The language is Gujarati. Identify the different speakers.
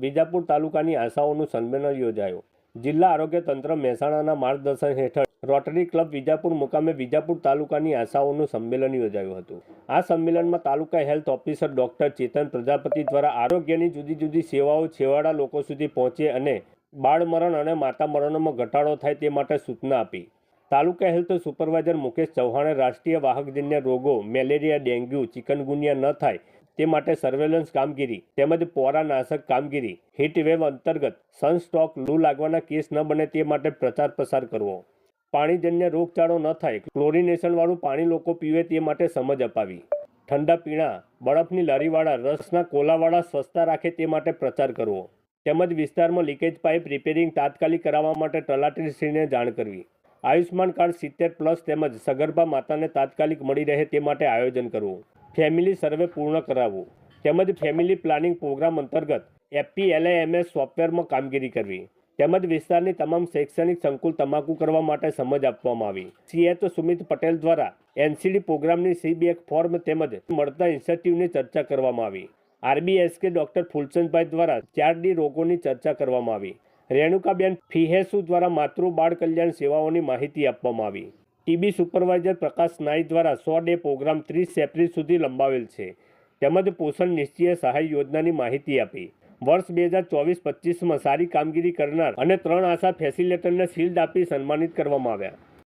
Speaker 1: વિજાપુર તાલુકાની આશાઓનું સંમેલન યોજાયું. જિલ્લા આરોગ્ય તંત્ર મહેસાણાના માર્ગદર્શન હેઠળ રોટરી ક્લબ વિજાપુર મુકામે વિજાપુર તાલુકાની આશાઓનું સંમેલન યોજાયું હતું. આ સંમેલનમાં taluka health officer doctor Chetan Prajapati દ્વારા આરોગ્યની જુદી જુદી સેવાઓ છેવાડા લોકો સુધી પહોંચે અને બાળમરણ અને માતા મરણોમાં ઘટાડો થાય તે માટે સૂચના આપી. તાલુકા હેલ્થ સુપરવાઇઝર મુકેશ ચૌહાણે રાષ્ટ્રીય વાહકજન્ય રોગો, મેલેરિયા, ડેન્ગ્યુ, ચિકનગુનિયા ન થાય તે માટે સર્વેલન્સ કામગીરી તેમજ પોરાનાશક કામગીરી હીટવેવ અંતર્ગત સનસ્ટોક લૂ લાગવાના કેસ ન બને તે માટે પ્રચાર પ્રસાર કરવો. પાણીજન્ય રોગચાળો ન થાય ક્લોરિનેશનવાળું પાણી લોકો પીવે તે માટે સમજ અપાવી. ઠંડા પીણા, બરફની લારીવાળા, રસના કોલાવાળા સ્વચ્છતા રાખે તે માટે પ્રચાર કરવો. તેમજ વિસ્તારમાં લીકેજ પાઇપ રિપેરિંગ તાત્કાલિક કરાવવા માટે તલાટીશ્રીને જાણ કરવી. આયુષ્માન કાર્ડ સિત્તેર પ્લસ તેમજ સગર્ભા માતાને તાત્કાલિક મળી રહે તે માટે આયોજન કરવું. ફેમિલી સર્વે પૂર્ણ કરાવવું. તેમજ ફેમિલી પ્લાનિંગ પ્રોગ્રામ અંતર્ગત એફપીએલએએમએસ સોફ્ટવેરમાં કામગીરી કરવી. તેમજ વિસ્તારની તમામ શૈક્ષણિક સંકુલ તમાકુ કરવા માટે સમજ આપવામાં આવી. સીએચ સુમિત પટેલ દ્વારા એનસીડી પ્રોગ્રામની સીબીએક ફોર્મ તેમજ મળતા ઇન્સેન્ટિવની ચર્ચા કરવામાં આવી. આરબીએસકે ડોક્ટર ફૂલચંદભાઈ દ્વારા ચાર ડી રોગોની ચર્ચા કરવામાં આવી. રેણુકાબેન ફિહેસુ દ્વારા માતૃ બાળ કલ્યાણ સેવાઓની માહિતી આપવામાં આવી. ટીબી સુપરવાઇઝર પ્રકાશ નાઈ દ્વારા સો ડે પ્રોગ્રામ ત્રીસ એપ્રિલ સુધી લંબાવેલ છે. તેમજ પોષણ નિશ્ચય સહાય યોજનાની માહિતી આપી. વર્ષ બે હજાર ચોવીસ પચીસમાં સારી કામગીરી કરનાર અને ત્રણ આશા ફેસિલેટરને શિલ્ડ આપી સન્માનિત કરવામાં આવ્યા.